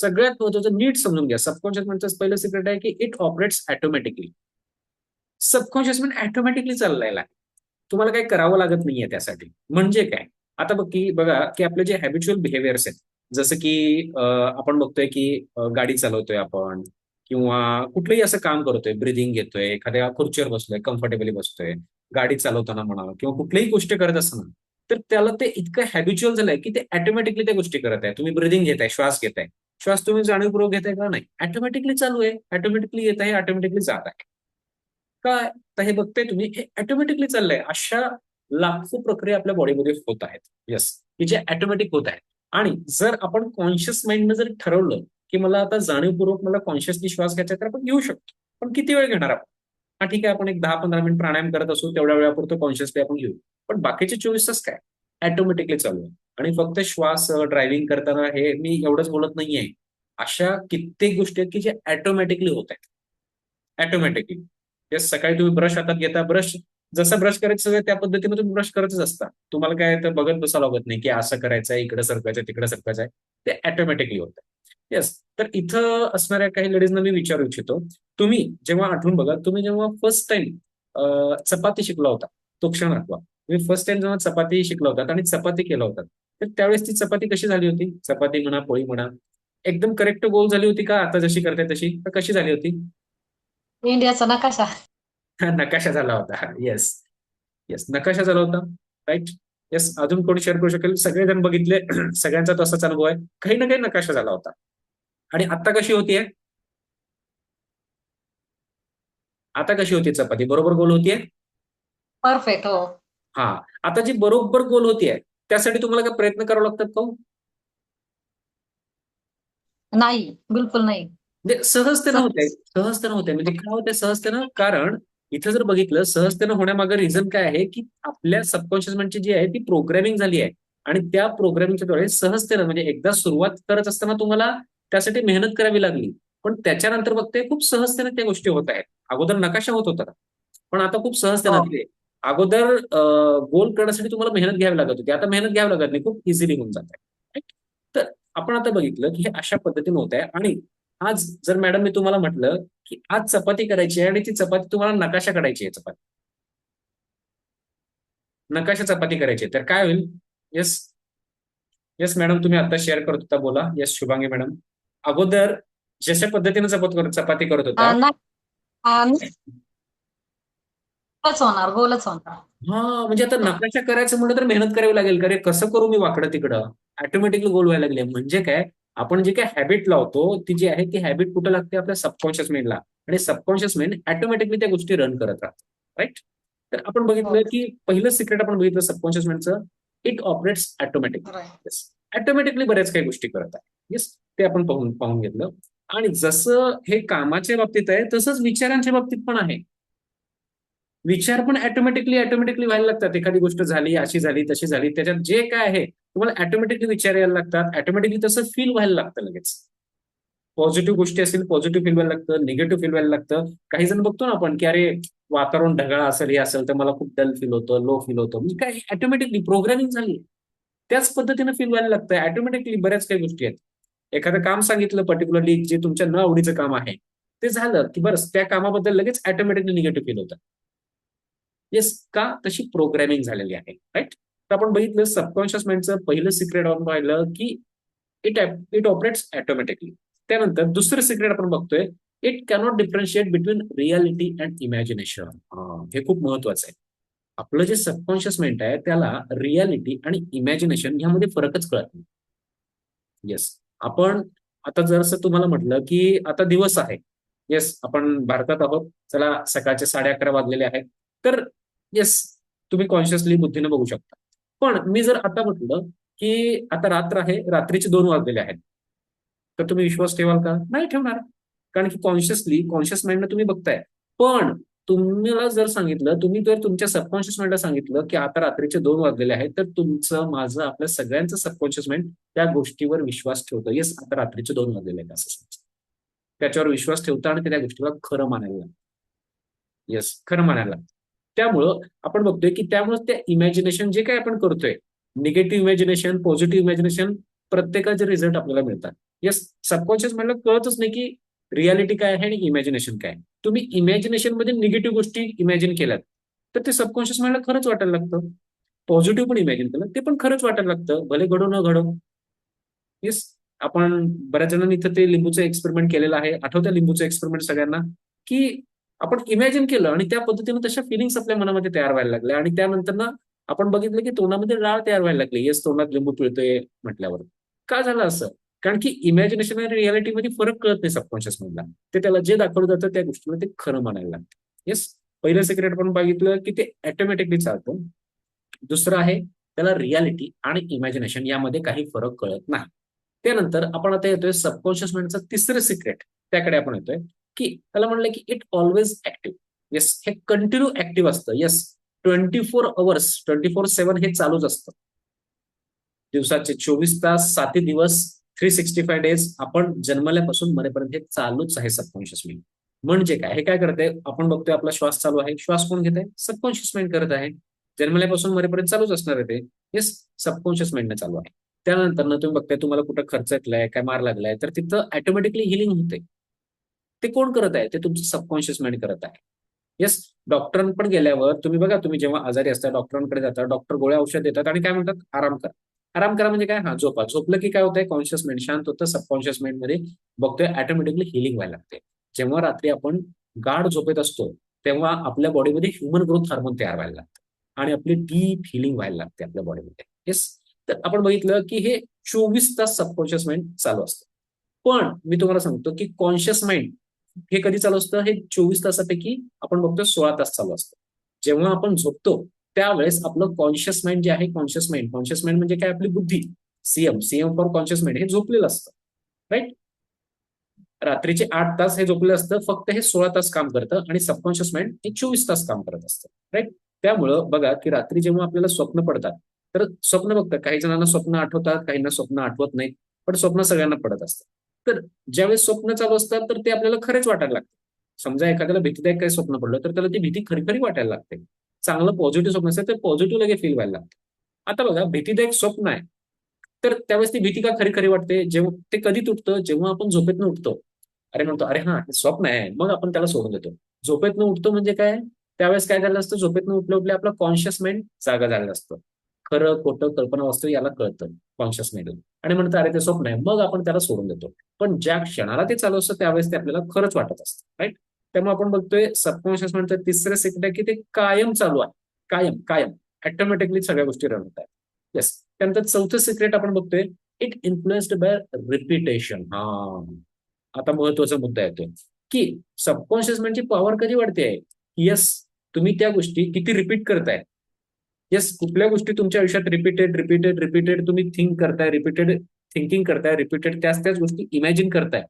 सगळ्यात महत्वाचं नीट समजून घ्या. सबकॉन्शियस माइंडचं पहिलं सिक्रेट आहे की it operates automatically subconscious mind automatically चाललेला आहे तुम्हाला काही करावं लागत नाहीये त्यासाठी. म्हणजे काय? आता बघ की बघा की आपले जे हॅबिच्युअल बिहेवियर्स आहेत जसं की आपण बघतोय की गाडी चालवतोय आपण किंवा कुठलंही असं काम करतोय ब्रिदिंग घेतोय एखाद्या खुर्चीवर बसतोय कम्फर्टेबली बसतोय गाडी चालवताना म्हणा किंवा कुठलीही गोष्ट करत असताना तर त्याला ते इतकं हॅबिच्युअल झालंय की ते ऑटोमॅटिकली त्या गोष्टी करत आहे. तुम्ही ब्रिदिंग घेताय श्वास घेताय. श्वास तुम्ही जाणीवपूर्वक घेताय का नाही? ऑटोमॅटिकली चालू आहे. ऑटोमॅटिकली येत आहे ऑटोमॅटिकली जात आहे. काय तर हे बघताय तुम्ही हे ऑटोमॅटिकली चाललंय. अशा लाखो प्रक्रिया आपल्या बॉडीमध्ये होत आहेत. येस की जे ऑटोमॅटिक होत आहेत. आणि जर आपण कॉन्शियस माइंडनं जर ठरवलं की मला आता जाणीवपूर्वक मला कॉन्शियसली श्वास घ्यायचा तर आपण घेऊ शकतो. पण किती वेळ घेणार आपण? हा ठीक आहे. आपण एक दहा पंधरा मिनिट प्राणायाम करत असू तेवढ्या वेळापुरतं कॉन्शियसली आपण घेऊ. पण बाकीचे चोवीस तास काय? ऑटोमॅटिकली चालू आहे. आणि फक्त श्वास ड्रायव्हिंग करताना हे मी एवढंच बोलत नाहीये. अशा कित्येक गोष्टी आहेत की जे ऑटोमॅटिकली होत आहेत. ऑटोमॅटिकली सकाळी तुम्ही ब्रश हातात घेता ब्रश जसं ब्रश करायचं त्या पद्धतीने तुम्ही ब्रश करतच असता. तुम्हाला काय तर बघत बसावं लागत नाही की असं करायचं आहे इकडे सरकायचं तिकडे सरकायचं आहे ते ऑटोमॅटिकली होतं येस तर इथं असणाऱ्या काही लेडीजना मी विचारू इच्छितो. तुम्ही जेव्हा आठवून बघा तुम्ही जेव्हा फर्स्ट टाइम चपाती शिकला होता तो क्षण आठवा. तुम्ही फर्स्ट टाइम जेव्हा चपाती शिकला होता आणि चपाती केला होता. तर त्यावेळेस ती चपाती कशी झाली होती? चपाती म्हणा पोळी म्हणा एकदम करेक्ट गोल झाली होती का? आता जशी करते तशी. तर कशी झाली होती? इंडियाचा नकाशा. नकाशा झाला होता. येस येस नकाशा झाला होता. राईट येस अजून कोणी शेअर करू शकेल? सगळेजण बघितले. सगळ्यांचा तसाच अनुभव आहे. काही ना काही नकाशा झाला होता. आणि आता कशी होतीये? आता कशी होती चपाती? बरोबर गोल होतीये? परफेक्ट हो. हा. आता जी बरोबर गोल होतीये त्यासाठी तुम्हाला काय प्रयत्न करावे लागतात का हो? नाही. बिलकुल नाही. म्हणजे सहजतेनं सहज. होते सहजतेनं होते म्हणजे काय होते सहजतेनं? कारण इथं जर बघितलं सहजतेनं होण्यामागे रिझन काय आहे की आपल्या सबकॉन्शियस माइंडची जी आहे ती प्रोग्रॅमिंग झाली आहे. आणि त्या प्रोग्रॅमिंगच्या द्वारे सहजतेनं म्हणजे एकदा सुरुवात करत असताना तुम्हाला त्यासाठी मेहनत करावी लागली. पण त्याच्यानंतर बघते खूप सहजतेनं त्या गोष्टी होत आहेत. अगोदर नकाशा होत होता. पण आता खूप सहजतेनं हो. अगोदर गोल करण्यासाठी तुम्हाला मेहनत घ्यावी लागत होती. आता मेहनत घ्यावी लागत नाही. खूप इझिली होऊन जात आहे तर आपण आता बघितलं की हे अशा पद्धतीने होत आहे आणि आज जर मॅडम मी तुम्हाला म्हटलं की आज चपाती करायची आहे आणि ती चपाती तुम्हाला नकाशा काढायची आहे चपाती. नकाशा चपाती करायची आहे. तर काय होईल? येस येस मॅडम तुम्ही आता शेअर करत होता. बोला. Yes Shubhangi madam. अगोदर जशा पद्धतीने चपात चपाती करत होता. गोलच होणार गोलच होणार. हा म्हणजे आता नकाशा करायचं म्हणलं तर मेहनत करावी लागेल. का रे कसं करू मी वाकडं तिकडं? ऑटोमॅटिकली गोल व्हायला लागले. म्हणजे काय आपण जे काय हॅबिट लावतो ती जी आहे ती हॅबिट कुठं लागते आपल्या सबकॉन्शियस माइंडला आणि सबकॉन्शियस माइंड ऑटोमॅटिकली त्या गोष्टी रन करत राहतात. राईट तर आपण बघितलं. की पहिलं सिक्रेट आपण बघितलं subconscious माइंडचं it operates automatically Right. Automatically बऱ्याच काही गोष्टी करत आहे. येस ते आपण पाहून पाहून घेतलं. आणि जसं हे कामाच्या बाबतीत आहे तसंच विचारांच्या बाबतीत पण आहे. विचार पण ऑटोमॅटिकली ऑटोमॅटिकली व्हायला लागतात. एखादी गोष्ट झाली अशी झाली तशी झाली त्याच्यात जे काय आहे तुम्हाला ऑटोमॅटिकली विचार यायला लागतात. ऑटोमॅटिकली तसं फील व्हायला लागतं लगेच. पॉझिटिव्ह गोष्टी असतील पॉझिटिव्ह फील व्हायला लागतं निगेटिव्ह फील व्हायला लागतं. काही जण बघतो ना आपण की अरे वातावरण ढगाळ असेल हे असेल तर मला खूप डल फील होतं लो फील होतं. म्हणजे काय ऑटोमॅटिकली प्रोग्रामिंग झाली. त्याच पद्धतीनं फील व्हायला लागतं ऑटोमॅटिकली बऱ्याच काही गोष्टी आहेत. एखादं काम सांगितलं पर्टिक्युलरली जे तुमच्या न आवडीचं काम आहे ते झालं की बरं त्या कामाबद्दल लगेच ऑटोमॅटिकली निगेटिव्ह फील होतं. येस का? तशी प्रोग्रॅमिंग झालेली आहे राईट तर आपण बघितलं सबकॉन्शियस माइंडचं पहिलं सिक्रेट आपण पाहिलं की इट इट ऑपरेट्स ऑटोमॅटिकली त्यानंतर दुसरं सिक्रेट आपण बघतोय it cannot differentiate between reality and imagination हे खूप महत्वाचं आहे. आपलं जे सबकॉन्शियस माइंड आहे त्याला रियालिटी आणि इमॅजिनेशन ह्यामध्ये फरकच कळत नाही. येस आपण आता जर असं तुम्हाला म्हटलं की आता दिवस आहे. येस आपण भारतात आहोत. चला सकाळचे साडे अकरा वाजलेले आहेत. तर येस तुम्ही कॉन्शियसली बुद्धीने बघू शकता. पण मी जर आता म्हटलं की आता रात्र आहे रात्रीचे दोन वाजलेले आहेत. तर तुम्ही विश्वास ठेवाल का? नाही ठेवणार. कारण की कॉन्शियसली कॉन्शियस माइंडने तुम्ही बघताय. पण तुम्हाला जर सांगितलं तुम्ही जर तुमच्या सबकॉन्शियस माइंडला सांगितलं की आता रात्रीचे दोन वाजलेले आहेत तर तुमचं माझं आपल्या सगळ्यांचं सबकॉन्शियस माइंड त्या गोष्टीवर विश्वास ठेवतं. येस आता रात्रीचे दोन वाजलेले आहेत असं त्याच्यावर विश्वास ठेवतं आणि त्या गोष्टीला खरं मानायला येस खरं मानायला त्यामुळं आपण बघतोय की त्यामुळे त्या इमॅजिनेशन जे काही आपण करतोय निगेटिव्ह इमॅजिनेशन पॉझिटिव्ह इमॅजिनेशन प्रत्येकाचे रिझल्ट आपल्याला मिळतात. या सबकॉन्शियस म्हणलं कळतच नाही की रियालिटी काय आहे आणि इमॅजिनेशन काय आहे. तुम्ही इमॅजिनेशनमध्ये निगेटिव्ह गोष्टी इमॅजिन केल्यात तर ते सबकॉन्शियस म्हणलं खरंच वाटायला लागतं. पॉझिटिव्ह पण इमॅजिन केलं ते पण खरंच वाटायला लागतं. भले घडो न घडो. येस आपण बऱ्याच जणांनी इथं ते लिंबूचं एक्सपेरिमेंट केलेलं आहे. आठवतं लिंबूचं एक्सपेरिमेंट सगळ्यांना? की आपण इमॅजिन केलं आणि त्या पद्धतीनं तशा फिलिंग्स आपल्या मनामध्ये तयार व्हायला लागल्या आणि त्यानंतर ना आपण बघितलं की तोंडामध्ये राळ तयार व्हायला लागली. येस तोंडात लिंबू पिळतोय म्हटल्यावर. का झालं असं? कारण की इमॅजिनेशन आणि रियालिटीमध्ये फरक कळत नाही सबकॉन्शियस मधला. ते त्याला जे दाखवलं जातं त्या गोष्टीला ते खरं मानायला लागतं. येस पहिलं सिक्रेट आपण बघितलं की ते ऑटोमॅटिकली चालतं. दुसरं आहे त्याला रियालिटी आणि इमॅजिनेशन यामध्ये काही फरक कळत नाही. त्यानंतर आपण आता येतोय सबकॉन्शियस माइंडचं तिसरं सिक्रेट त्याकडे आपण येतोय. की त्याला म्हणलं की इट ऑलवेज ऍक्टिव्ह येस हे कंटिन्यू ऍक्टिव्ह असतं. Yes twenty four hours twenty four seven हे चालूच असतं. दिवसाचे चोवीस तास साती दिवस थ्री सिक्स्टी फाय डेज आपण जन्मल्यापासून मरेपर्यंत हे चालूच आहे सबकॉन्शियस माइंड म्हणजे काय? हे काय करते आपण बघतोय आपला श्वास चालू आहे. श्वास कोण घेत आहे सबकॉन्शियस माइंड करत आहे. जन्मल्यापासून मरेपर्यंत चालूच असणार आहे ते. येस सबकॉन्शियस माइंडने चालू आहे. त्यानंतर ना तुम्ही बघताय तुम्हाला कुठं खर्चकलाय काय मार लागलाय तर तिथं ऑटोमॅटिकली हिलिंग होते ते कोण करत आहे? ते तुमचं सबकॉन्शियस माइंड करत आहे. येस डॉक्टरांकडे गेल्यावर तुम्ही बघा तुम्ही जेव्हा आजारी असता डॉक्टरांकडे जाता डॉक्टर गोळ्या औषध देतात आणि काय म्हणतात? आराम करा. आराम करा म्हणजे काय? हा झोपा. झोपलं की काय होतंय? कॉन्शियस माइंड शांत होतं सबकॉन्शियस माइंडमध्ये बघतोय ऑटोमॅटिकली हिलिंग व्हायला लागते जेव्हा रात्री आपण गाढ झोपेत असतो तेव्हा आपल्या बॉडीमध्ये ह्युमन ग्रोथ हार्मोन तयार व्हायला लागतं. आणि आपली डीप हिलिंग व्हायला लागते आपल्या बॉडीमध्ये येस तर आपण बघितलं की हे चोवीस तास सबकॉन्शियस माइंड चालू असतं. पण मी तुम्हाला सांगतो की कॉन्शियस माइंड हे कधी चालू असतं? हे चोवीस तासापैकी आपण बघतो सोळा तास चालू असतं. जेव्हा आपण झोपतो त्यावेळेस आपलं कॉन्शियस माइंड जे आहे कॉन्शियस माइंड कॉन्शियस माइंड म्हणजे काय? आपली बुद्धी CM CM for conscious mind हे झोपलेलं असतं. राईट रात्रीचे आठ तास हे झोपलेलं असतं फक्त हे सोळा तास काम करतं आणि सबकॉन्शियस माइंड हे चोवीस तास काम करत असतं. राईट त्यामुळं बघा की रात्री जेव्हा आपल्याला स्वप्न पडतात तर स्वप्न बघतात. काही जणांना स्वप्न आठवतात काहींना स्वप्न आठवत नाहीत पण स्वप्न सगळ्यांना पडत असतं. तर ज्यावेळेस स्वप्न चालू असतात तर ते आपल्याला खरेच वाटायला लागतं. समजा एखाद्याला भीतीदायक काही स्वप्न पडलं तर त्याला ती भीती खरी खरी वाटायला लागते. चांगलं पॉझिटिव्ह स्वप्न असेल तर पॉझिटिव्ह लगे फील व्हायला लागतं. आता बघा भीतीदायक स्वप्न आहे. तर त्यावेळेस ती भीती का खरी खरी वाटते? जेव्हा ते कधी तुटतं? जेव्हा आपण झोपेतनं उठतो. अरे म्हणतो अरे हा हे स्वप्न आहे. मग आपण त्याला सोडून देतो. झोपेतनं उठतो म्हणजे काय? त्यावेळेस काय झालं असतं? झोपेतनं उठलं उठले आपलं कॉन्शियस माइंड जागा झालेलं असतं. खरं खोटं कल्पना वस्तू याला कळतं. कॉन्शियस माइंड आणि म्हणतं अरे ते स्वप्न आहे. मग आपण त्याला सोडून देतो. पण ज्या क्षणाला ते चालू असतं त्यावेळेस ते आपल्याला खरंच वाटत असतं राईट त्यामुळे आपण बघतोय सबकॉन्शियस म्हणतोय तिसरं सेकंड आहे की ते कायम चालू आहे. कायम कायम. ऑटोमॅटिकली सगळ्या गोष्टी रन होत आहेत. येस त्यानंतर चौथं सिक्रेट आपण बघतोय इट इन्फ्लुएन्स्ड बाय रिपिटेशन हा. आता महत्त्वाचा मुद्दा येतोय. की सबकॉन्शियस म्हणजे पॉवर कधी वाढते? आहे येस तुम्ही त्या गोष्टी किती रिपीट करताय. येस कुठल्या गोष्टी तुमच्या आयुष्यात रिपीटेड रिपीटेड रिपीटेड तुम्ही थिंक करताय रिपीटेड थिंकिंग करताय रिपीटेड त्याच त्याच गोष्टी इमॅजिन करताय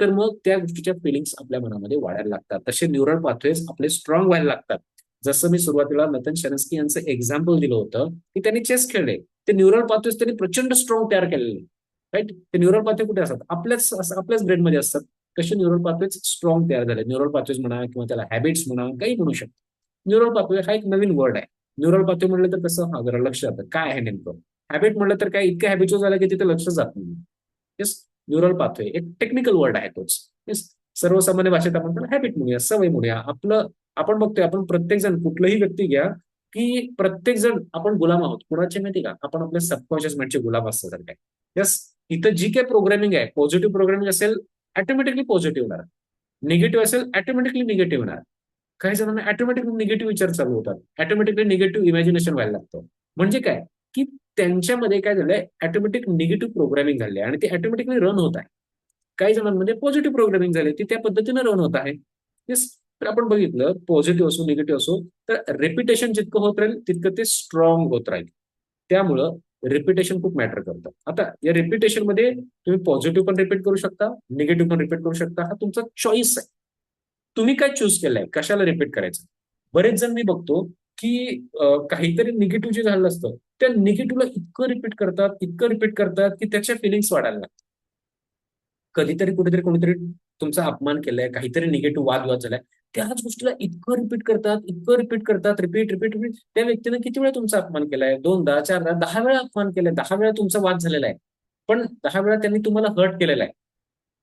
तर मग त्या गोष्टीच्या फिलिंग्स आपल्या मनामध्ये वाढायला लागतात. तसे न्यूरल पाथवेज आपले स्ट्रॉंग व्हायला लागतात. जसं मी सुरुवातीला नतन शनस्की यांचं एक्झाम्पल दिलं होतं की त्यांनी चेस खेळले. ते न्यूरल पाथवेज त्यांनी प्रचंड स्ट्रॉंग तयार केलेले. राईट ते न्यूरल पाथवे कुठे असतात? आपल्याच आपल्याच ब्रेनमध्ये असतात. कसे न्यूरल पाथवेज स्ट्रॉंग तयार झाले. न्यूरल पाथवेज म्हणा किंवा त्याला हॅबिट्स म्हणा काही म्हणू शकतो. न्यूरल पाथवे हा एक नवीन वर्ड आहे. न्यूरल पाथवे म्हणलं तर कसं? हा जरा लक्ष जातं काय आहे नेमकं? हॅबिट म्हणलं तर काय इतकं हॅबिच्युअल झालं की तिथे लक्ष जात नाही. येस न्यूरल पाथवे एक टेक्निकल वर्ड आहे तोच. येस सर्वसामान्य भाषेत आपण त्याला हॅबिट म्हणूया सवय म्हणूया. आपलं आपण बघतोय आपण प्रत्येक जण कुठलंही व्यक्ती घ्या की प्रत्येक जण आपण गुलाम आहोत. कुणाचे माहिती का? आपण आपल्या सबकॉन्शियस माइंडचे गुलाम असतात तर काय यस इथं जी काय प्रोग्रामिंग आहे पॉझिटिव्ह प्रोग्रामिंग असेल ऑटोमॅटिकली पॉझिटिव्ह होणार. निगेटिव्ह असेल ऑटोमॅटिकली निगेटिव्ह होणार. काही जणांना ऑटोमॅटिक निगेटिव्ह विचार चालू होतात. ऑटोमॅटिकली निगेटिव्ह इमॅजिनेशन व्हायला लागतं. म्हणजे काय? की त्यांच्यामध्ये काय झालंय? ऑटोमॅटिक निगेटिव्ह प्रोग्रामिंग झाले आणि ते ऑटोमॅटिकली रन होत आहे. काही जणांमध्ये पॉझिटिव्ह प्रोग्रामिंग झाले ती त्या पद्धतीने रन होत आहे. येस तर आपण बघितलं पॉझिटिव्ह असो निगेटिव्ह असो तर रेपिटेशन जितकं होत राहील तितकं ते स्ट्रॉंग होत राहील. त्यामुळं रिपिटेशन खूप मॅटर करतं. आता या रिपिटेशनमध्ये तुम्ही पॉझिटिव्ह पण रिपीट करू शकता निगेटिव्ह पण रिपीट करू शकता. हा तुमचा चॉईस आहे. तुम्ही काय चूज केलंय? कशाला रिपीट करायचं? बरेच जण मी बघतो की काहीतरी निगेटिव्ह जे झालं असतं त्या निगेटिव्हला इतकं रिपीट करतात इतकं रिपीट करतात की त्याच्या फिलिंग्स वाढायला लागतात. कधीतरी कुठेतरी कोणीतरी तुमचा अपमान केलाय काहीतरी निगेटिव्ह वादविवाद झालाय त्याच गोष्टीला इतकं रिपीट करतात इतकं रिपीट करतात रिपीट रिपीट रिपीट त्या व्यक्तीने किती वेळा तुमचा अपमान केलाय? दोनदा चारदा दहा वेळा अपमान केलाय दहा वेळा तुमचा वाद झालेला आहे. पण दहा वेळा त्यांनी तुम्हाला हर्ट केलेला आहे.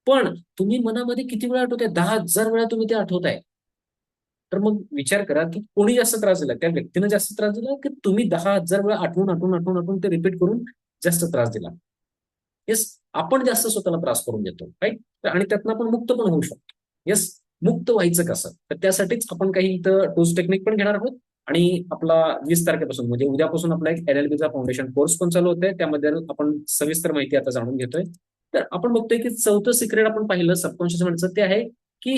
पण तुम्ही मनामध्ये किती वेळा आठवताय? दहा हजार वेळा तुम्ही ते आठवताय. तर मग विचार करा की कोणी जास्त त्रास दिला? त्या व्यक्तीनं जास्त त्रास दिला की तुम्ही दहा हजार वेळा आठवून आठवून आठवून आठवून ते रिपीट करून जास्त त्रास दिला? येस आपण जास्त स्वतःला त्रास करून देतो राईट आणि त्यातनं आपण मुक्त पण होऊ शकतो. येस मुक्त व्हायचं कसं? तर त्यासाठीच आपण काही इथं टूल्स टेक्निक पण घेणार आहोत. आणि आपला वीस तारखेपासून म्हणजे उद्यापासून आपला एक एल चा फाउंडेशन कोर्स पण चालू होतोय. त्यामध्ये आपण सविस्तर माहिती आता जाणून घेतोय. तर आपण बघतोय की चौथं सिक्रेट आपण पाहिलं सबकॉन्शियस माइंडचं ते आहे की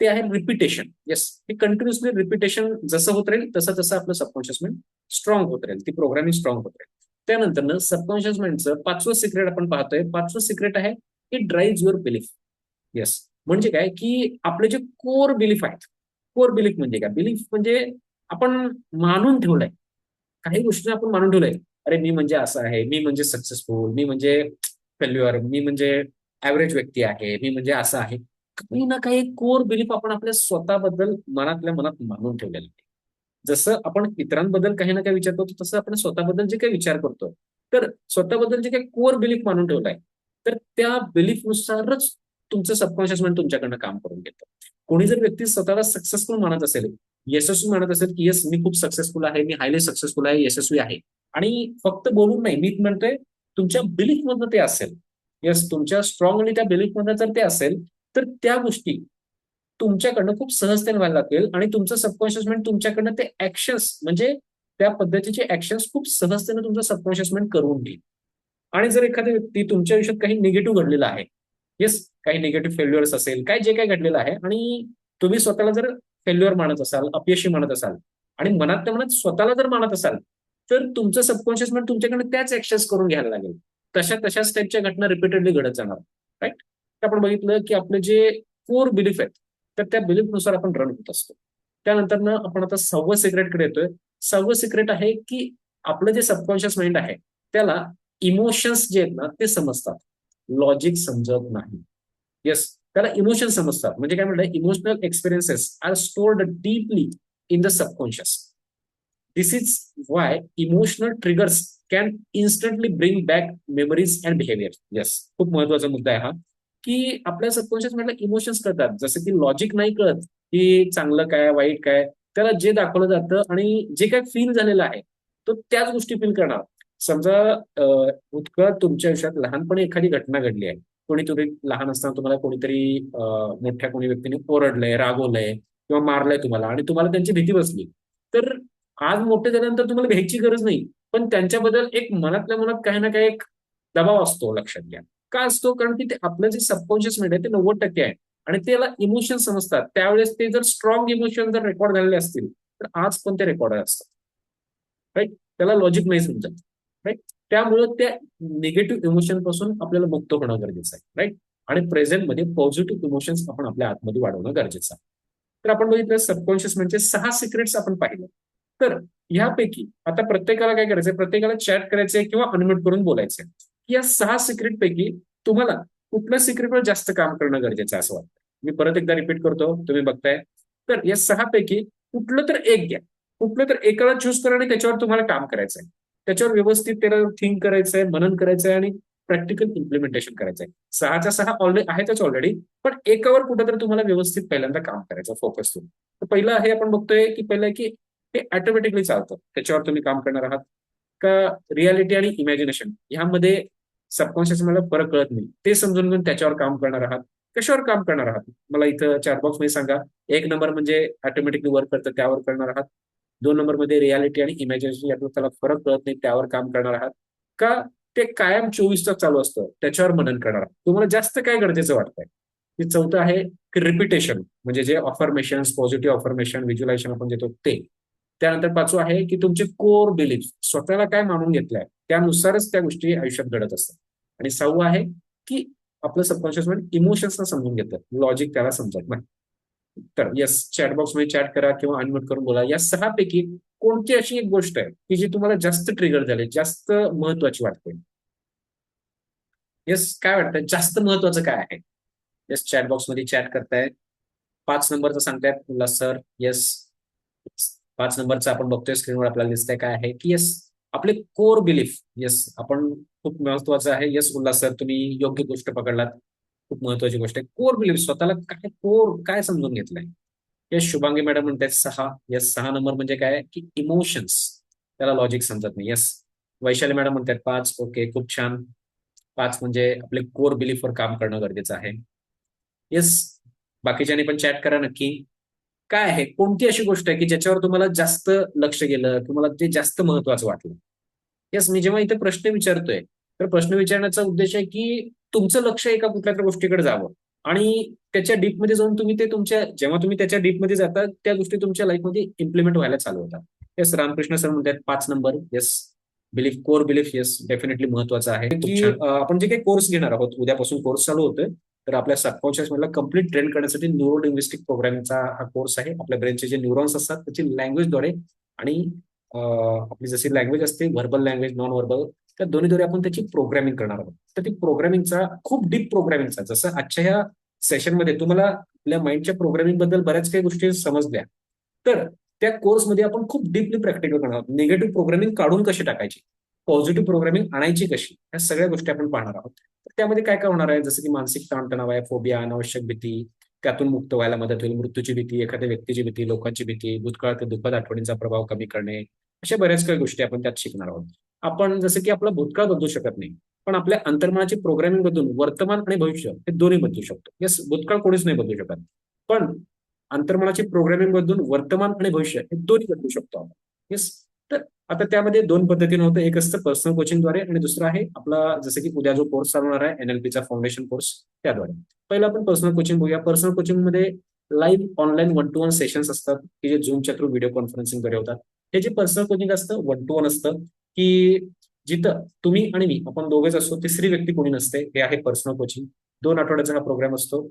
ते आहे रिपिटेशन येस हे कंटिन्युअसली रिपिटेशन जसं होत राहील तसं तसं आपलं सबकॉन्शियस माइंड स्ट्रॉंग होत राहील. ती प्रोग्रामिंग स्ट्रॉंग होत राहील. त्यानंतर सबकॉन्शियस माइंडचं पाचवं सिक्रेट आपण पाहतोय. पाचवं सिक्रेट आहे it drive your belief yes म्हणजे काय? की आपले जे कोर बिलीफ आहेत कोर बिलीफ म्हणजे काय? बिलीफ म्हणजे आपण मानून ठेवलंय. काही गोष्टी आपण मानून ठेवलंय. अरे मी म्हणजे असं आहे मी म्हणजे सक्सेसफुल मी म्हणजे फेल्युअर मी म्हणजे ऍव्हरेज व्यक्ती आहे मी म्हणजे असं आहे. काही ना काही कोर बिलीफ आपण आपल्या स्वतःबद्दल मनातल्या मनात मानून ठेवलेलं आहे. जसं आपण इतरांबद्दल काही ना काही विचार करतो तसं आपण स्वतःबद्दल जे काही विचार करतो. तर स्वतःबद्दल जे काही कोर बिलीफ मानून ठेवलाय तर त्या बिलीफनुसारच तुमचं सबकॉन्शियस माइंड तुमच्याकडनं काम करून घेतं. कोणी जर व्यक्ती स्वतःला सक्सेसफुल मानत असेल यशस्वी मानत असेल की येस मी खूप सक्सेसफुल आहे मी हायली सक्सेसफुल आहे यशस्वी आहे. आणि फक्त बोलून नाही मी म्हणतोय तुमच्या बिलीफ मधनं ते असेल. यस तुमच्या स्ट्रॉंग आणि त्या बिलीफ मधनं जर ते असेल तर त्या गोष्टी तुमच्याकडनं खूप सहजतेने व्हायला लागतील आणि तुमचं सबकॉन्शियस माइंड तुमच्याकडनं ते ऍक्शन्स म्हणजे त्या पद्धतीचे ऍक्शन्स खूप सहजतेने तुमचं सबकॉन्शियस माइंड करून घेईल. आणि जर एखादी व्यक्ती तुमच्या आयुष्यात काही निगेटिव्ह घडलेलं आहे येस काही निगेटिव्ह फेल्युअर्स असेल काय जे काही घडलेलं आहे आणि तुम्ही स्वतःला जर फेल्युअर मानत असाल अपयशी मानत असाल आणि मनात त्या मनात स्वतःला जर मानत असाल तर तुमचं सबकॉन्शियस माइंड तुमच्याकडे त्याच ऍक्शन्स करून घ्यायला लागेल. तशा तशाच टाईपच्या घटना रिपीटेडली घडत जाणार राईट आपण बघितलं की आपले जे कोर बिलीफ आहेत तर त्या बिलीफनुसार आपण रन होत असतो. त्यानंतर आपण आता सहावं सिक्रेटकडे येतोय. सहावं सिक्रेट आहे की आपलं जे सबकॉन्शियस माइंड आहे त्याला इमोशन्स जे आहेत ना ते समजतात. लॉजिक समजत नाही. येस त्याला इमोशन समजतात. म्हणजे काय म्हणतात emotional experiences are stored deeply in the subconscious this is why emotional triggers can instantly bring back memories and behaviour yes खूप महत्त्वाचा मुद्दा आहे हा. की आपल्या सबकॉन्शियस माइंडला इमोशन्स कळतात जसं की लॉजिक नाही कळत की चांगलं काय वाईट काय. त्याला जे दाखवलं जातं आणि जे काय फील झालेलं आहे तो त्याच गोष्टी फील करणार. समजा उत्कळ तुमच्या आयुष्यात लहानपणी एखादी घटना घडली आहे. कोणी तुम्ही लहान असताना तुम्हाला कोणीतरी मोठ्या कोणी व्यक्तीने ओरडलंय रागवलंय किंवा मारलंय तुम्हाला आणि तुम्हाला त्यांची भीती बसली. तर आज मोठे झाल्यानंतर तुम्हाला घ्यायची गरज नाही. पण त्यांच्याबद्दल एक मनातल्या मनात काही ना काही एक दबाव असतो लक्षात घ्या. का असतो? कारण की ते आपलं जे सबकॉन्शियस माइंड आहे ते नव्वद टक्के आहे. आणि त्याला इमोशन समजतात. त्यावेळेस ते जर स्ट्रॉंग इमोशन जर रेकॉर्ड झालेले असतील तर आज पण ते रेकॉर्ड असतात राईट त्याला लॉजिक नाही समजत. राईट त्यामुळे त्या निगेटिव्ह इमोशनपासून आपल्याला मुक्त होणं गरजेचं आहे. राईट आणि प्रेझेंटमध्ये पॉझिटिव्ह इमोशन्स आपण आपल्या आतमध्ये वाढवणं गरजेचं आहे. तर आपण बघितलं सबकॉन्शियस म्हणजे सहा सिक्रेट्स आपण पाहिलं. तर ह्यापैकी आता प्रत्येकाला काय करायचंय? प्रत्येकाला चॅट करायचंय किंवा अनम्यूट करून बोलायचंय. या सहा सिक्रेट पैकी तुम्हाला कुठल्या सिक्रेटवर जास्त काम करणं गरजेचं असं वाटतं? मी परत एकदा रिपीट करतो तुम्ही बघताय. तर या सहा पैकी कुठलं तर एक घ्या. कुठलं तर एकाला चूज करा आणि त्याच्यावर तुम्हाला काम करायचंय. त्याच्यावर व्यवस्थित त्याला थिंक करायचंय मनन करायचंय आणि प्रॅक्टिकल इम्प्लिमेंटेशन करायचंय. सहाच्या सहा ऑलरेडी आहेतच ऑलरेडी पण एकावर कुठं तर तुम्हाला व्यवस्थित पहिल्यांदा काम करायचं फोकस करून. पहिलं हे आपण बघतोय की पहिलं की हे ऑटोमॅटिकली चालतं. त्याच्यावर तुम्ही काम करणार आहात. का रियालिटी आणि इमॅजिनेशन ह्यामध्ये सबकॉन्शियस मला फरक कळत नाही. ते समजून घेऊन त्याच्यावर काम करणार आहात. कशावर काम करणार आहात? मला इथं चॅटबॉक्समध्ये सांगा. एक नंबर म्हणजे ऑटोमॅटिकली वर्क करतं त्यावर करणार आहात. दोन नंबरमध्ये रियालिटी आणि इमॅजिनेशन यातलं त्याला फरक कळत नाही त्यावर काम करणार आहात. का ते कायम चोवीस तास चालू असतं त्याच्यावर मनन करणार आहात. तुम्हाला जास्त काय गरजेचं वाटतंय? की चौथं आहे की रिपिटेशन म्हणजे जे ऑफर्मेशन पॉझिटिव्ह ऑफर्मेशन व्हिज्युलायझेशन आपण देतो ते. त्यानंतर पाचवं आहे की तुमचे कोर बिलीफ स्वतःला काय मानून घेतलंय त्यानुसारच त्या गोष्टी आयुष्यात घडत असतात. आणि सहावं आहे की आपलं सबकॉन्शियस माइंड इमोशन्सला समजून घेतं. लॉजिक त्याला समजत नाही. तर यस चॅटबॉक्समध्ये चॅट करा किंवा अनम्यूट करून बोला. या सहा पैकी कोणती अशी एक गोष्ट आहे की जी तुम्हाला जास्त ट्रिगर झाली जास्त महत्वाची वाटते? येस काय वाटतं जास्त महत्वाचं काय आहे? येस चॅटबॉक्समध्ये चॅट करताय. पाच नंबरचं सांगतायत तुला सर येस पाच नंबरचं आपण बघतोय स्क्रीनवर आपल्याला दिसतंय काय आहे की येस आपले कोर बिलीफ येस आपण खूप महत्वाचं आहे. येस उल्हास सर तुम्ही योग्य गोष्ट पकडलात. खूप महत्वाची गोष्ट आहे. कोर बिलीफ स्वतःला काय कोर काय समजून घेतलंय? येस शुभांगी मॅडम म्हणतात सहा. येस सहा नंबर म्हणजे काय? की इमोशन्स त्याला लॉजिक समजत नाही. येस वैशाली मॅडम म्हणतात पाच. ओके खूप छान. पाच म्हणजे आपले कोर बिलीफवर काम करणं गरजेचं आहे. येस बाकीच्यांनी पण चॅट करा नक्की. काय आहे? कोणती अशी गोष्ट आहे की ज्याच्यावर तुम्हाला जास्त लक्ष गेलं तुम्हाला ते जास्त महत्वाचं वाटलं? येस मी जेव्हा इथे प्रश्न विचारतोय तर प्रश्न विचारण्याचा उद्देश आहे की तुमचं लक्ष एका कुठल्या तरी गोष्टीकडे जावं. आणि त्याच्या डीपमध्ये जाऊन तुम्ही ते तुमच्या जेव्हा तुम्ही त्याच्या डीपमध्ये जाता त्या गोष्टी तुमच्या लाईफमध्ये इम्प्लिमेंट व्हायला चालू होतात. येस रामकृष्ण सर म्हणतात पाच number yes. Belief core belief yes definitely महत्वाचं आहे. की आपण जे काही कोर्स घेणार आहोत उद्यापासून कोर्स चालू होतोय तर आपल्या सबकॉन्शियस मधला कंप्लीट ट्रेन करण्यासाठी न्यूरो लिंग्विस्टिक प्रोग्रामिंगचा हा कोर्स आहे. आपल्या ब्रेनचे जे न्यूरॉन्स असतात त्याची लँग्वेजद्वारे आणि आपली जशी लँग्वेज असते व्हर्बल लँग्वेज नॉन व्हर्बल त्या दोन्हीद्वारे आपण त्याची प्रोग्रामिंग करणार आहोत. तर ती प्रोग्रामिंगचा खूप डीप प्रोग्रामिंगचा जसं आजच्या ह्या सेशनमध्ये तुम्हाला आपल्या माइंडच्या प्रोग्रामिंगबद्दल बऱ्याच काही गोष्टी समजल्या. तर त्या कोर्समध्ये आपण खूप डीपली प्रॅक्टिकल करणार आहोत. निगेटिव्ह प्रोग्रामिंग काढून कशी टाकायची? पॉझिटिव्ह प्रोग्रामिंग आणायची कशी? या सगळ्या गोष्टी आपण पाहणार आहोत. तर त्यामध्ये काय काय होणार आहे? जसं की मानसिक ताणतणाव आहे फोबिया अनावश्यक भीती त्यातून मुक्त व्हायला मदत होईल. मृत्यूची भीती एखाद्या व्यक्तीची भीती लोकांची भीती भूतकाळातील दुःखद आठवणींचा प्रभाव कमी करणे अशा बऱ्याच काही गोष्टी आपण त्यात शिकणार आहोत. आपण जसं की आपला भूतकाळ बदलू शकत नाही पण आपल्या अंतर्मनाची प्रोग्रामिंग बदलून वर्तमान आणि भविष्य हे दोन्ही बदलू शकतो. येस भूतकाळ कोणीच नाही बदलू शकत. पण अंतर्मनाची प्रोग्रामिंग बदलून वर्तमान आणि भविष्य हे दोन्ही बदलू शकतो आपण. येस तर आता त्यामध्ये दोन पद्धतीनं होतं. एक असतं पर्सनल कोचिंगद्वारे आणि दुसरं आहे आपला जसं की उद्या जो कोर्स चालवणार आहे एनएलपीचा फाउंडेशन कोर्स त्याद्वारे. पहिला आपण पर्सनल कोचिंग बघूया. Personal कोचिंगमध्ये live online one to one sessions असतात की जे झूमच्या थ्रू व्हिडिओ कॉन्फरन्सिंगद्वारे होतात हे जे पर्सनल कोचिंग असतं वन टू वन असतं की जिथं तुम्ही आणि मी आपण दोघेच असतो तिसरी व्यक्ती कोणी नसते हे आहे पर्सनल कोचिंग दोन आठवड्याचा हा प्रोग्राम असतो.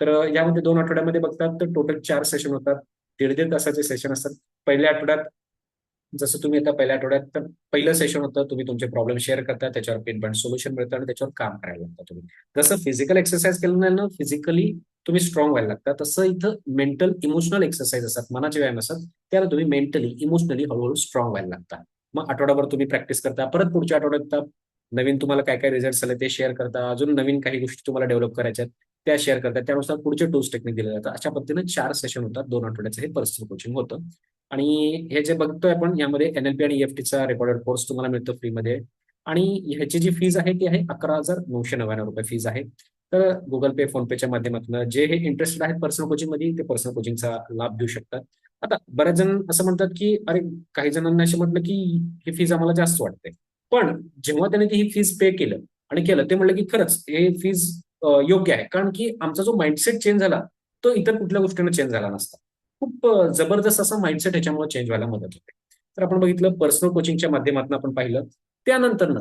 तर यामध्ये दोन आठवड्यामध्ये बघतात तर टोटल चार सेशन होतात. दीड दीड तासाचे सेशन असतात. पहिल्या आठवड्यात जसं तुम्ही आता पहिल्या आठवड्यात तर पहिलं सेशन होतं तुम्ही तुमचे प्रॉब्लेम शेअर करता त्याच्यावर पिन पॉईंट सोल्युशन मिळतं आणि त्याच्यावर काम करायला लागतं तुम्ही. जसं फिजिकल एक्सरसाइज केल्यानं फिजिकली तुम्ही स्ट्रॉंग व्हायला लागता तसं इथं मेंटल इमोशनल एक्सरसाइज असतात मनाचे व्यायाम असतात त्याला तुम्ही मेंटली इमोशनली हळूहळू स्ट्रॉंग व्हायला लागता. मग आठवडाभर तुम्ही प्रॅक्टिस करता परत पुढच्या आठवड्यात नवीन तुम्हाला काय काय रिझल्ट आले ते शेअर करता अजून नवीन काही गोष्टी तुम्हाला डेव्हलप करायच्या त्या शेअर करतात त्यानुसार पुढचे टूल्स टेक्निक दिले जातात. अशा पद्धतीने चार सेशन होतात दोन आठवड्याचं हे पर्सनल कोचिंग होतं. आणि हे जे बघतोय आपण यामध्ये एनएलपी आणि ईएफटीचा रेकॉर्डेड कोर्स तुम्हाला मिळतो फ्रीमध्ये आणि ह्याची जी फीज आहे ती आहे अकरा हजार नऊशे नव्याण्णव रुपये फीज आहे. तर गुगल पे फोन पेच्या माध्यमातून जे हे इंटरेस्टेड आहेत पर्सनल कोचिंगमध्ये ते पर्सनल कोचिंगचा लाभ घेऊ शकतात. आता बऱ्याच जण असं म्हणतात की अरे काही जणांना असे म्हटलं की ही फीज आम्हाला जास्त वाटते. पण जेव्हा त्याने ती ही फीज पे केलं आणि केलं ते म्हणलं की खरंच हे फीज योग्य आहे. कारण की आमचा जो माइंडसेट चेंज झाला तो इतर कुठल्या गोष्टीनं चेंज झाला नसता. खूप जबरदस्त असा माइंडसेट ह्याच्यामुळे चेंज व्हायला मदत होते. तर आपण बघितलं पर्सनल कोचिंगच्या माध्यमातून आपण पाहिलं. त्यानंतर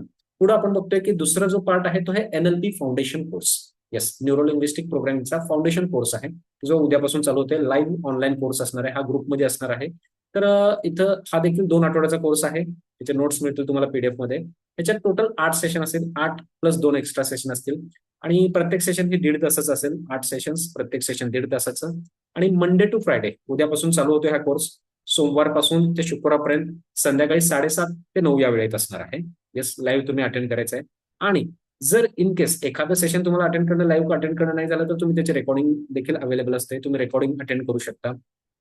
पुढे आपण बघतोय की दुसरा जो पार्ट आहे तो आहे NLP foundation course yes neurolinguistic प्रोग्रामिंगचा foundation course आहे. जो उद्यापासून चालू होते लाईव्ह ऑनलाईन कोर्स असणार आहे. हा ग्रुपमध्ये असणार आहे. तर इथं हा देखील दोन आठवड्याचा कोर्स आहे. त्याचे नोट्स मिळतील तुम्हाला पीडीएफमध्ये. त्याच्यात टोटल आठ सेशन असेल. आठ प्लस दोन एक्स्ट्रा सेशन असतील. आणि प्रत्येक सेशन हे दीड तासाचं असेल आठ सेशन्स प्रत्येक सेशन दीड तासाचं. आणि मंडे टू फ्रायडे उद्यापासून चालू होतो हा कोर्स सोमवारपासून ते शुक्रवारपर्यंत संध्याकाळी साडेसात ते नऊ या वेळेत असणार आहे. येस लाईव्ह तुम्ही अटेंड करायचं आहे आणि जर इन केस एखादं सेशन तुम्हाला अटेंड करणं लाईव्ह अटेंड करणं नाही झालं तर तुम्ही त्याचे रेकॉर्डिंग देखील अवेलेबल असते. तुम्ही रेकॉर्डिंग अटेंड करू शकता.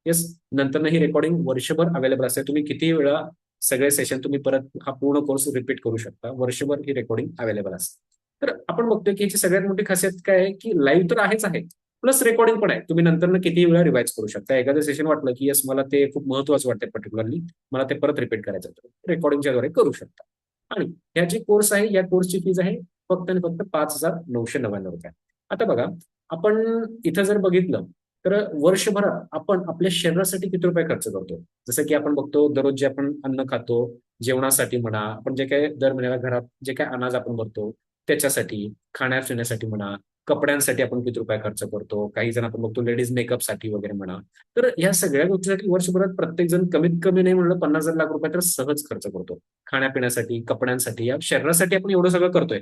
येस नंतर ही रेकॉर्डिंग वर्षभर अवेलेबल असते. तुम्ही किती वेळा सगळे सेशन तुम्ही परत हा पूर्ण कोर्स रिपीट करू शकता. वर्षभर ही रेकॉर्डिंग अवेलेबल असते. तर आपण बघतोय की याची सगळ्यात मोठी खासियत काय आहे की लाईव्ह तर आहेच आहे. प्लस रेकॉर्डिंग पण आहे. तुम्ही नंतर किती वेळा रिवाइज करू शकता. एखादं सेशन वाटलं की यस मला ते खूप महत्वाचं वाटतं पर्टिक्युलरली मला ते परत रिपीट करायचं होतं. रेकॉर्डिंगच्या द्वारे करू शकता. आणि ह्या जी कोर्स आहे या कोर्सची फीज आहे फक्त आणि फक्त पाच हजार नऊशे नव्याण्णव रुपये. आता बघा आपण इथं जर बघितलं तर वर्षभरात आपण आपल्या शरीरासाठी किती रुपये खर्च करतो? जसं की आपण बघतो दररोज जे आपण अन्न खातो जेवणासाठी म्हणा आपण जे काही दर महिन्याला घरात जे काही अनाज आपण भरतो त्याच्यासाठी खाण्यापिण्यासाठी म्हणा कपड्यांसाठी आपण किती रुपये खर्च करतो काही जण आपण बघतो लेडीज मेकअपसाठी वगैरे म्हणा. तर ह्या सगळ्या गोष्टीसाठी वर्षभरात प्रत्येक जण कमीत कमी नाही म्हणलं पन्नास हजार लाख रुपये तर सहज खर्च करतो. खाण्यापिण्यासाठी कपड्यांसाठी या शरीरासाठी आपण एवढं सगळं करतोय.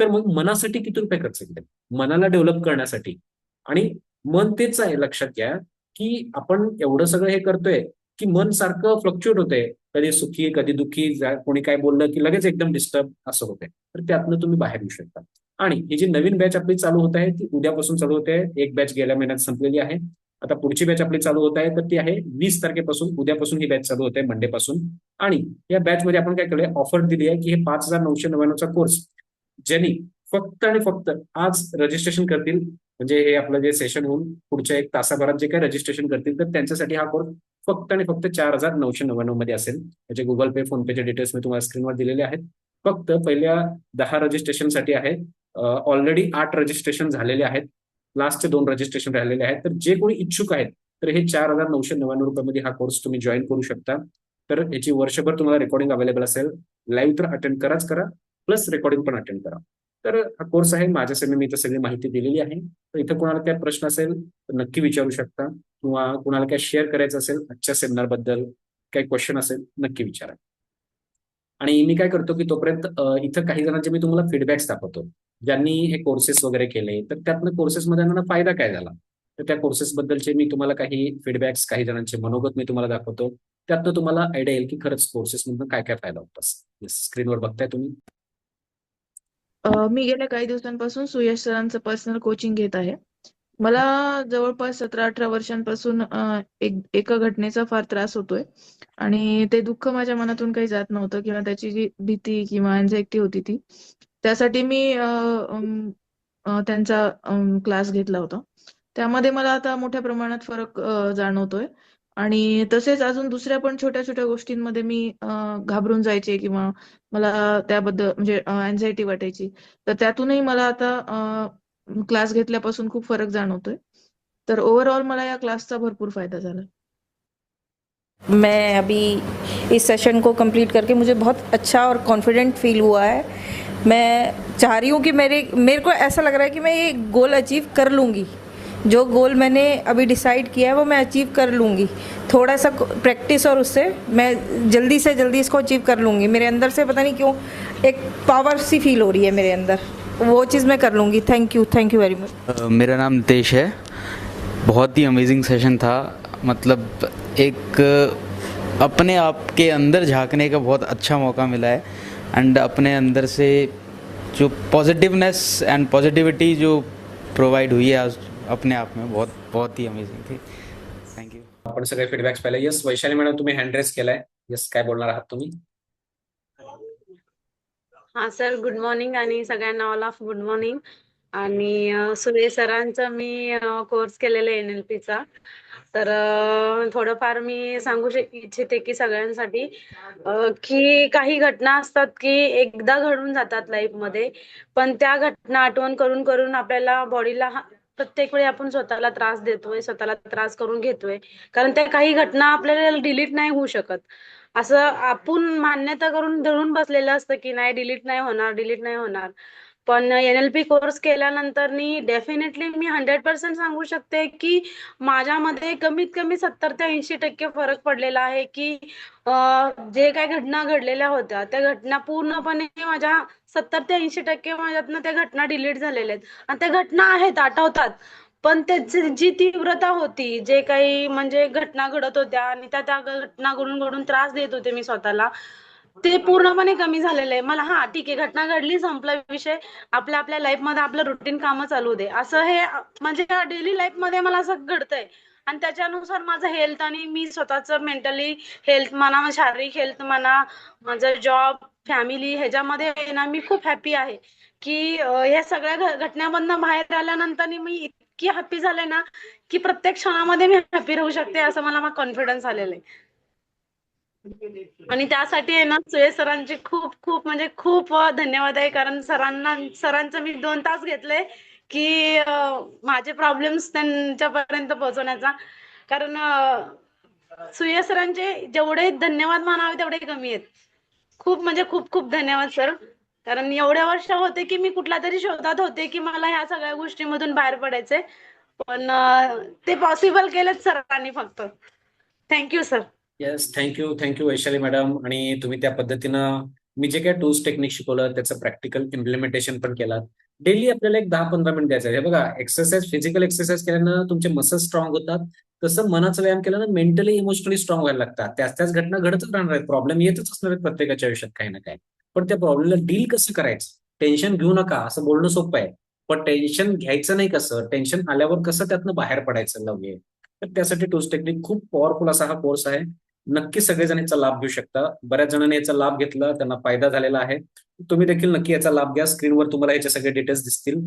तर मग मनासाठी किती रुपये खर्च केले? मनाला डेव्हलप करण्यासाठी. आणि मन तेच आहे लक्षात घ्या की आपण एवढं सगळं हे करतोय की मन सारखं फ्लक्च्युएट होतंय. कधी सुखी कधी दुःखी कोणी काय बोललं की लगेच एकदम डिस्टर्ब असं होते तर त्यातनं तुम्ही बाहेर येऊ शकता. आणि ही जी नवीन बॅच आपली चालू होत आहे ती उद्यापासून चालू होते. आहे एक बॅच गेल्या महिन्यात संपलेली आहे. आता पुढची बॅच आपली चालू होत आहे तर ती आहे वीस तारखेपासून उद्यापासून ही बॅच चालू होते मंडे पासून. आणि या बॅच मध्ये आपण काय केलंय? ऑफर दिली आहे की हे पाच हजार नऊशे नव्याण्णवचा कोर्स ज्यांनी फक्त आणि फक्त आज रजिस्ट्रेशन करतील. म्हणजे हे आपलं जे सेशन होऊन पुढच्या एक तासाभरात जे काही रजिस्ट्रेशन करतील तर त्यांच्यासाठी हा कोर्स फक्त आणि फक्त चार हजार नऊशे नव्याण्णवमध्ये असेल. त्याचे गुगल पे फोन पेचे डिटेल्स मी तुम्हाला स्क्रीनवर दिलेले आहेत. फक्त पहिल्या दहा रजिस्ट्रेशनसाठी आहे. ऑलरेडी आठ रजिस्ट्रेशन झालेले आहेत. लास्टचे दोन रजिस्ट्रेशन राहिलेले आहेत. तर जे कोणी इच्छुक आहेत तर हे चार हजार नऊशे नव्याण्णव रुपयामध्ये हा कोर्स तुम्ही जॉईन करू शकता. तर याची वर्षभर तुम्हाला रेकॉर्डिंग अवेलेबल असेल. लाईव्ह तर अटेंड कराच करा. प्लस रेकॉर्डिंग पण अटेंड करा. तर हा कोर्स आहे. माझ्यासाठी मी इथं सगळी माहिती दिलेली आहे. तर इथं कोणाला काय प्रश्न असेल तर नक्की विचारू शकता. किंवा कोणाला काय शेअर करायचं असेल आजच्या सेमिनारबद्दल काही क्वेश्चन असेल नक्की विचारा. आणि मी काय करतो की तोपर्यंत इथं काही जणांचे मी तुम्हाला फीडबॅक्स दाखवतो. ज्यांनी हे कोर्सेस वगैरे केले तर त्यातनं कोर्सेसमध्ये त्यांना फायदा काय झाला? तर त्या कोर्सेस बद्दलचे मी तुम्हाला काही फीडबॅक्स काही जणांचे मनोगत मी तुम्हाला दाखवतो. त्यातनं तुम्हाला आयडिया येईल की खरंच कोर्सेसमधून काय काय फायदा होतो स्क्रीनवर बघताय तुम्ही. मी गेल्या काही दिवसांपासून सुयश सरांचं पर्सनल कोचिंग घेत आहे. मला जवळपास सतरा अठरा वर्षांपासून एक एका घटनेचा फार त्रास होतोय. आणि ते दुःख माझ्या मनातून काही जात नव्हतं किंवा त्याची जी भीती किंवा अँझायटी होती ती त्यासाठी मी त्यांचा क्लास घेतला होता. त्यामध्ये मला आता मोठ्या प्रमाणात फरक जाणवतोय. आणि तसेच अजून दुसऱ्या पण छोट्या छोट्या गोष्टींमध्ये मी घाबरून जायचे किंवा मला त्याबद्दल म्हणजे अँझायटी वाटायची. तर त्यातूनही मला आता क्लास घेतल्यापासून खूप फरक जाणवतोय. तर ओव्हरऑल मला या क्लासचा भरपूर फायदा झाला. मैं अभी इस सेशन को कंप्लीट करके मुझे बहुत अच्छा और कॉन्फिडेंट फील हुआ है। मैं चाह रही हूँ कि मेरे मेरे को ऐसा लग रहा है कि मैं ये गोल अचीव कर लूँगी। जो गोल मैंने अभी डिसाइड किया है वो मैं अचीव कर लूँगी। थोड़ा सा प्रैक्टिस और उससे मैं जल्दी से जल्दी इसको अचीव कर लूँगी। मेरे अंदर से पता नहीं क्यों एक पावर सी फील हो रही है मेरे अंदर। वो चीज़ मैं कर लूँगी। Thank you thank you very much मेरा नाम नितेश है। बहुत ही अमेजिंग सेशन था। मतलब एक, अपने आप के अंदर झांकने का बहुत अच्छा मौका मिला है। एंड अपने अंदर से जो पॉजिटिवनेस एंड पॉजिटिविटी जो प्रोवाइड हुई है आज अपने आप में बहुत बहुत ही अमेजिंग थी. थैंक यू आपण सगळे फीडबॅक्स पाहिले. यस वैशाली मॅडम तुम्ही हँड रेस केलाय. यस काय बोलणार आहात तुम्ही? हा सर गुड मॉर्निंग आणि सगळ्यांना ऑल ऑफ गुड मॉर्निंग आणि अ, सुरेश सरांचा मी कोर्स केलेला एन एल पीचा तर थोडंफार मी सांगू शक इच्छिते की सगळ्यांसाठी की काही घटना असतात की एकदा घडून जातात लाईफमध्ये पण त्या घटना आठवण करून करून आपल्याला बॉडीला प्रत्येक वेळी आपण स्वतःला त्रास देतोय स्वतःला त्रास करून घेतोय. कारण त्या काही घटना आपल्याला डिलीट नाही होऊ शकत. असं आपण मान्यता करून धरून बसलेलं असतं की नाही डिलीट नाही होणार डिलीट नाही होणार. पण एन एल पी कोर्स केल्यानंतर डेफिनेटली मी हंड्रेड पर्सेंट सांगू शकते की माझ्यामध्ये कमीत कमी सत्तर ते ऐंशी टक्के फरक पडलेला आहे की जे काही घटना घडलेल्या होत्या त्या घटना पूर्णपणे माझ्या सत्तर ते ऐंशी टक्के माझ्यातनं त्या घटना डिलीट झालेल्या आहेत. आणि त्या घटना आहेत आठवतात. पण त्याची जी तीव्रता होती जे काही म्हणजे घटना घडत होत्या आणि त्या त्या घटना घडून घडून त्रास देत होते मी स्वतःला ते पूर्णपणे कमी झालेलं आहे. मला हा ठीक आहे. घटना घडली संपला विषय. आपल्या आपल्या लाईफमध्ये आपलं रुटीन कामं चालू दे. असं हे म्हणजे डेली लाईफमध्ये मला असं घडतंय. आणि त्याच्यानुसार माझं हेल्थ आणि मी स्वतःच मेंटली हेल्थ म्हणा शारीरिक हेल्थ म्हणा माझं जॉब फॅमिली ह्याच्यामध्ये ना मी खूप हॅपी आहे. की ह्या सगळ्या घटनेमधनं बाहेर आल्यानंतर मी इतकी हॅपी झाले ना की प्रत्येक क्षणामध्ये मी हॅपी राहू शकते असं मला कॉन्फिडन्स आलेला आहे. आणि त्यासाठी आहे ना सुये सरांचे खूप खूप म्हणजे खूप धन्यवाद आहे. कारण सरांना सरांचं मी दोन तास घेतले की माझे प्रॉब्लेम्स त्यांच्यापर्यंत पोहोचवण्याचा. कारण अं, सरांचे जेवढे धन्यवाद मानावे तेवढे कमी आहेत. खूप म्हणजे खूप खूप धन्यवाद सर. कारण एवढ्या वर्ष होते की मी कुठला तरी शोधात होते की मला ह्या सगळ्या गोष्टीमधून बाहेर पडायचे पण ते पॉसिबल केलेच सरांनी फक्त. Thank you sir yes thank you thank you Vaishali madam आणि तुम्ही त्या पद्धतीनं मी जे काही टूल्स टेक्निक शिकवलं त्याचं प्रॅक्टिकल इम्प्लिमेंटेशन पण केलं डेली आपल्याला एक दहा पंधरा मिनिट द्यायचं. आहे हे बघा एक्सरसाइज फिजिकल एक्सरसाइज केल्यानं तुमचे मसल स्ट्रॉंग होतात. तसं मनाचा व्यायाम केल्यानं मेंटली इमोशनली स्ट्रॉंग व्हायला लागतात. त्याच त्याच घटना घडतच राहणार आहेत. प्रॉब्लेम येतच असणार आहेत प्रत्येकाच्या आयुष्यात काही ना काही. पण त्या प्रॉब्लेमला डील कसं करायचं? टेन्शन घेऊ नका असं बोलणं सोपं आहे. पण टेन्शन घ्यायचं नाही कसं? टेन्शन आल्यावर कसं त्यातनं बाहेर पडायचं लवये तर त्यासाठी टूल्स टेक्निक खूप पॉवरफुल असा हा कोर्स आहे. नक्की सगळेजण याचा लाभ घेऊ शकता. बऱ्याच जणांनी याचा लाभ घेतला त्यांना फायदा झालेला आहे. तुम्ही देखील नक्की याचा लाभ घ्या. स्क्रीनवर तुम्हाला याचे सगळे डिटेल्स दिसतील.